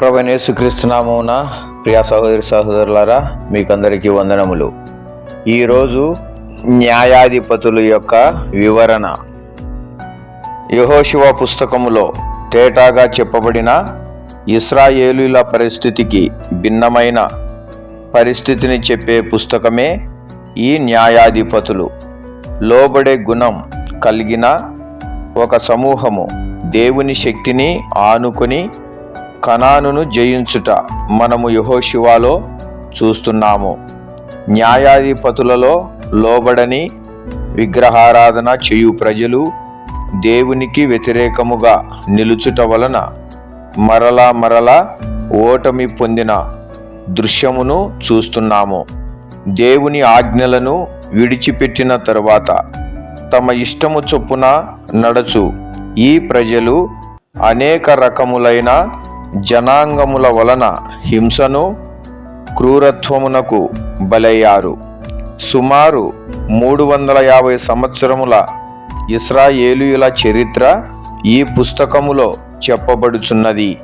ప్రభనేసుక్రీస్తునామమున ప్రియా సహోదరి సహోదరులారా మీకందరికీ వందనములు. ఈరోజు న్యాయాధిపతుల యొక్క వివరణ. యహోశివ పుస్తకములో తేటాగా చెప్పబడిన ఇస్రాయేలుల పరిస్థితికి భిన్నమైన పరిస్థితిని చెప్పే పుస్తకమే ఈ న్యాయాధిపతులు. లోబడే గుణం కలిగిన ఒక సమూహము దేవుని శక్తిని ఆనుకొని కణానును జయించుట మనము యహోశివాలో చూస్తున్నాము. న్యాయాధిపతులలో లోబడని విగ్రహారాధన చేయు ప్రజలు దేవునికి వ్యతిరేకముగా నిలుచుట వలన మరలా మరలా ఓటమి పొందిన దృశ్యమును చూస్తున్నాము. దేవుని ఆజ్ఞలను విడిచిపెట్టిన తరువాత తమ ఇష్టము చొప్పున నడచు. ఈ ప్రజలు అనేక రకములైన జనాంగముల వలన హింసను క్రూరత్వమునకు బలయ్యారు. సుమారు మూడు వందల యాభై సంవత్సరముల ఇస్రాయేలుయుల చరిత్ర ఈ పుస్తకములో చెప్పబడుచున్నది.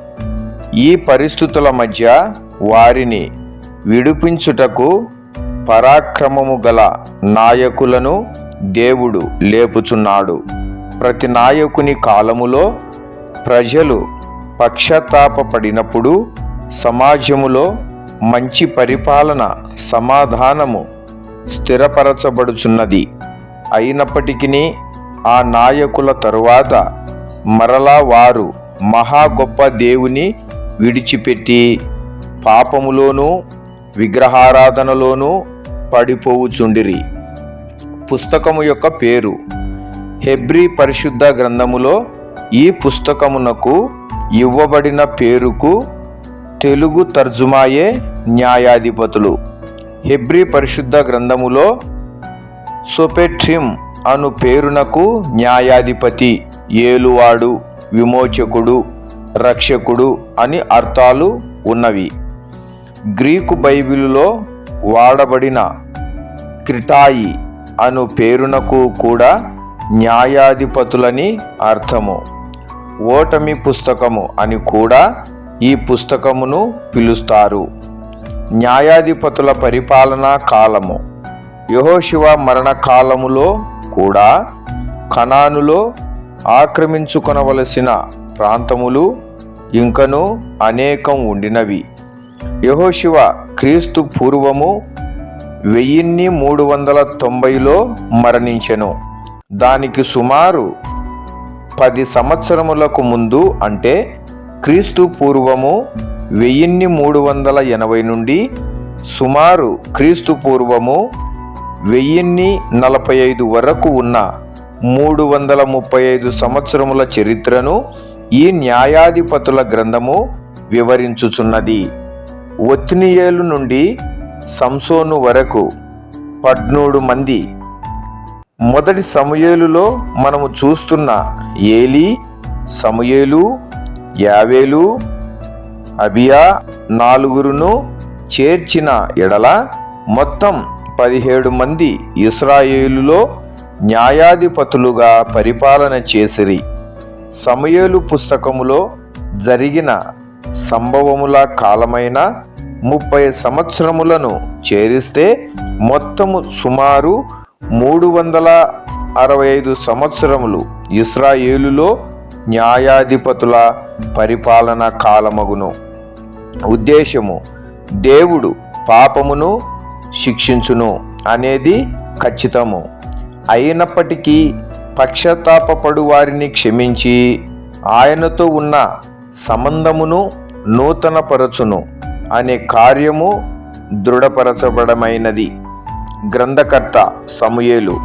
ఈ పరిస్థితుల మధ్య వారిని విడిపించుటకు పరాక్రమము గల నాయకులను దేవుడు లేపుచున్నాడు. ప్రతి నాయకుని కాలములో ప్రజలు పక్షతాపపడినప్పుడు సమాజములో మంచి పరిపాలన సమాధానము స్థిరపరచబడుచున్నది. అయినప్పటికీ ఆ నాయకుల తరువాత మరలా వారు మహా గొప్ప దేవుని విడిచిపెట్టి పాపములోనూ విగ్రహారాధనలోనూ పడిపోవుచుండిరి. పుస్తకము యొక్క పేరు హెబ్రీ పరిశుద్ధ గ్రంథములో ఈ పుస్తకమునకు ఇవ్వబడిన పేరుకు తెలుగు తర్జుమాయే న్యాయాధిపతులు. హెబ్రీ పరిశుద్ధ గ్రంథములో సొపెట్రిమ్ అను పేరునకు న్యాయాధిపతి ఏలువాడు విమోచకుడు రక్షకుడు అని అర్థాలు ఉన్నవి. గ్రీకు బైబిలులో వాడబడిన క్రిటాయి అను పేరునకు కూడా న్యాయాధిపతులని అర్థము. ఓటమి పుస్తకము అని కూడా ఈ పుస్తకమును పిలుస్తారు. న్యాయాధిపతుల పరిపాలనా కాలము. యహోశివ మరణకాలములో కూడా కణానులో ఆక్రమించుకొనవలసిన ప్రాంతములు ఇంకను అనేకం ఉండినవి. యహోశివ క్రీస్తు పూర్వము వెయ్యిన్ని మూడు వందల తొంభైలో మరణించెను. దానికి సుమారు పది సంవత్సరములకు ముందు అంటే క్రీస్తు పూర్వము వెయ్యిన్ని మూడు వందల ఎనభై నుండి సుమారు క్రీస్తు పూర్వము వెయ్యిన్ని నలభై ఐదు వరకు ఉన్న మూడు వందల ముప్పై ఐదు సంవత్సరముల చరిత్రను ఈ న్యాయాధిపతుల గ్రంథము వివరించుచున్నది. ఒత్నియేలు నుండి సంసోను వరకు పద్మూడు మంది మొదటి సమయేలులో మనము చూస్తున్న ఏలి సమయేలు యావేలు అబియా నాలుగురును చేర్చిన ఎడల మొత్తం పదిహేడు మంది ఇస్రాయేలులో న్యాయాధిపతులుగా పరిపాలన చేసిరి. సమయేలు పుస్తకములో జరిగిన సంభవముల కాలమైన ముప్పై సంవత్సరములను చేరిస్తే మొత్తము సుమారు మూడు వందల అరవై ఐదు సంవత్సరములు ఇస్రాయేలులో న్యాయాధిపతుల పరిపాలన కాలమగును. ఉద్దేశము దేవుడు పాపమును శిక్షించును అనేది ఖచ్చితము. అయినప్పటికీ పక్షతాపపడు వారిని క్షమించి ఆయనతో ఉన్న సంబంధమును నూతనపరచును అనే కార్యము దృఢపరచబడమైనది. గ్రంథకర్త సమూయేలు.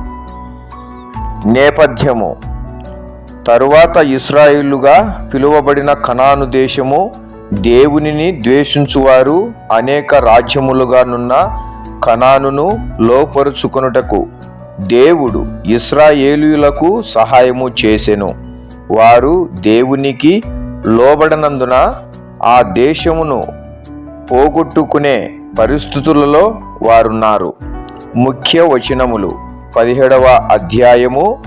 నేపథ్యము. తరువాత ఇస్రాయిలుగా పిలువబడిన కణాను దేశము దేవునిని ద్వేషించువారు అనేక రాజ్యములుగానున్న కనానును లోపరుచుకొనుటకు దేవుడు ఇస్రాయేలులకు సహాయము చేసెను. వారు దేవునికి లోబడనందున ఆ దేశమును పోగొట్టుకునే పరిస్థితులలో వారున్నారు. ముఖ్య వచనములు. పదిహేడవ అధ్యాయము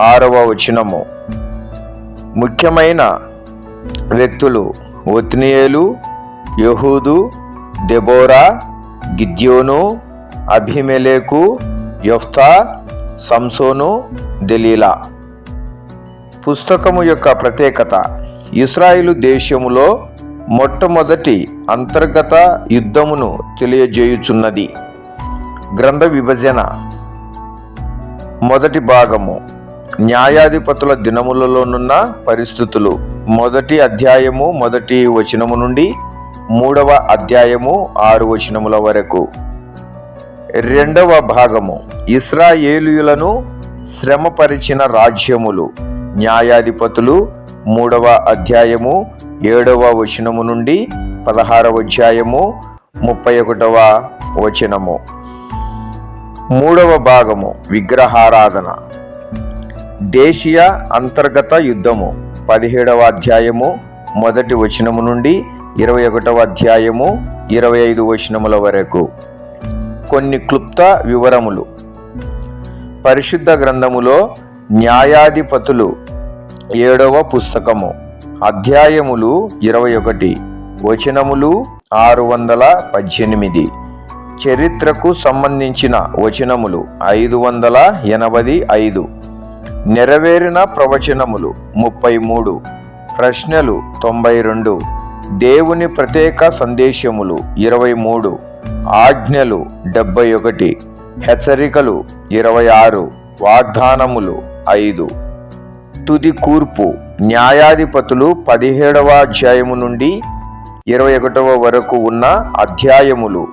ఆరవ వచనము. ముఖ్యమైన వ్యక్తులు Othniel Ehud Deborah Gideon Abimelech Jephthah Samson Delilah. పుస్తకము యొక్క ప్రత్యేకత. ఇస్రాయిలు దేశములో మొట్టమొదటి అంతర్గత యుద్ధమును తెలియజేయుచున్నది. గ్రంథ విభజన. మొదటి భాగము. న్యాయాధిపతుల దినములలోనున్న పరిస్థితులు. మొదటి అధ్యాయము మొదటి వచనము నుండి మూడవ అధ్యాయము ఆరు వచనముల వరకు. రెండవ భాగము. ఇస్రాయేలులను శ్రమపరిచిన రాజ్యములు. న్యాయాధిపతులు మూడవ అధ్యాయము ఏడవ వచనము నుండి పదహారవ అధ్యాయము ముప్పై ఒకటవ వచనము. మూడవ భాగము విగ్రహారాధన. దేశీయ అంతర్గత యుద్ధము పదిహేడవ అధ్యాయము మొదటి వచనము నుండి ఇరవై ఒకటవ అధ్యాయము ఇరవై ఐదు వచనముల వరకు. కొన్ని క్లుప్త వివరములు. పరిశుద్ధ గ్రంథములో న్యాయాధిపతులు ఏడవ పుస్తకము అధ్యాయములు ఇరవై ఒకటి వచనములు ఆరు వందల పద్దెనిమిది. చరిత్రకు సంబంధించిన వచనములు ఐదు వందల ఎనభై ఐదు. నెరవేరిన ప్రవచనములు ముప్పై మూడు. ప్రశ్నలు తొంభై రెండు. దేవుని ప్రత్యేక సందేశములు ఇరవై మూడు. ఆజ్ఞలు డెబ్బై ఒకటి. హెచ్చరికలు ఇరవై ఆరు. వాగ్దానములు ఐదు. తుది కూర్పు న్యాయాధిపతులు పదిహేడవ అధ్యాయము నుండి ఇరవై ఒకటవ వరకు ఉన్న అధ్యాయములు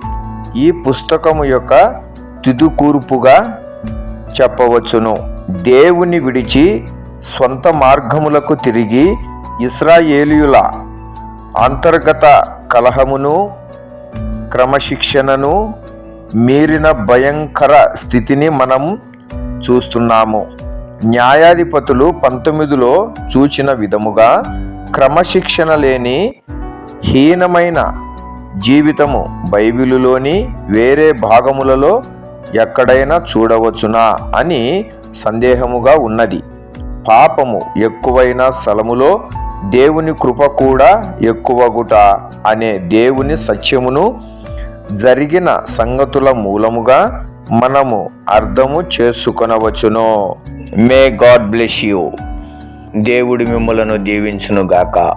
ఈ పుస్తకము యొక్క తిదుకూర్పుగా చెప్పవచ్చును. దేవుని విడిచి స్వంత మార్గములకు తిరిగి ఇస్రాయేలియుల అంతర్గత కలహమును క్రమశిక్షణను మీరిన భయంకర స్థితిని మనం చూస్తున్నాము. న్యాయాధిపతులు పంతొమ్మిదిలో చూచిన విధముగా క్రమశిక్షణ లేని హీనమైన జీవితము బైబిలులోని వేరే భాగములలో ఎక్కడైనా చూడవచ్చునా అని సందేహముగా ఉన్నది. పాపము ఎక్కువైన స్థలములో దేవుని కృప కూడా ఎక్కువగుట అనే దేవుని సత్యమును జరిగిన సంగతుల మూలముగా మనము అర్థము చేసుకొనవచ్చును. మే గాడ్ బ్లెస్ యూ దేవుడి మిమ్మలను దీవించునుగాక.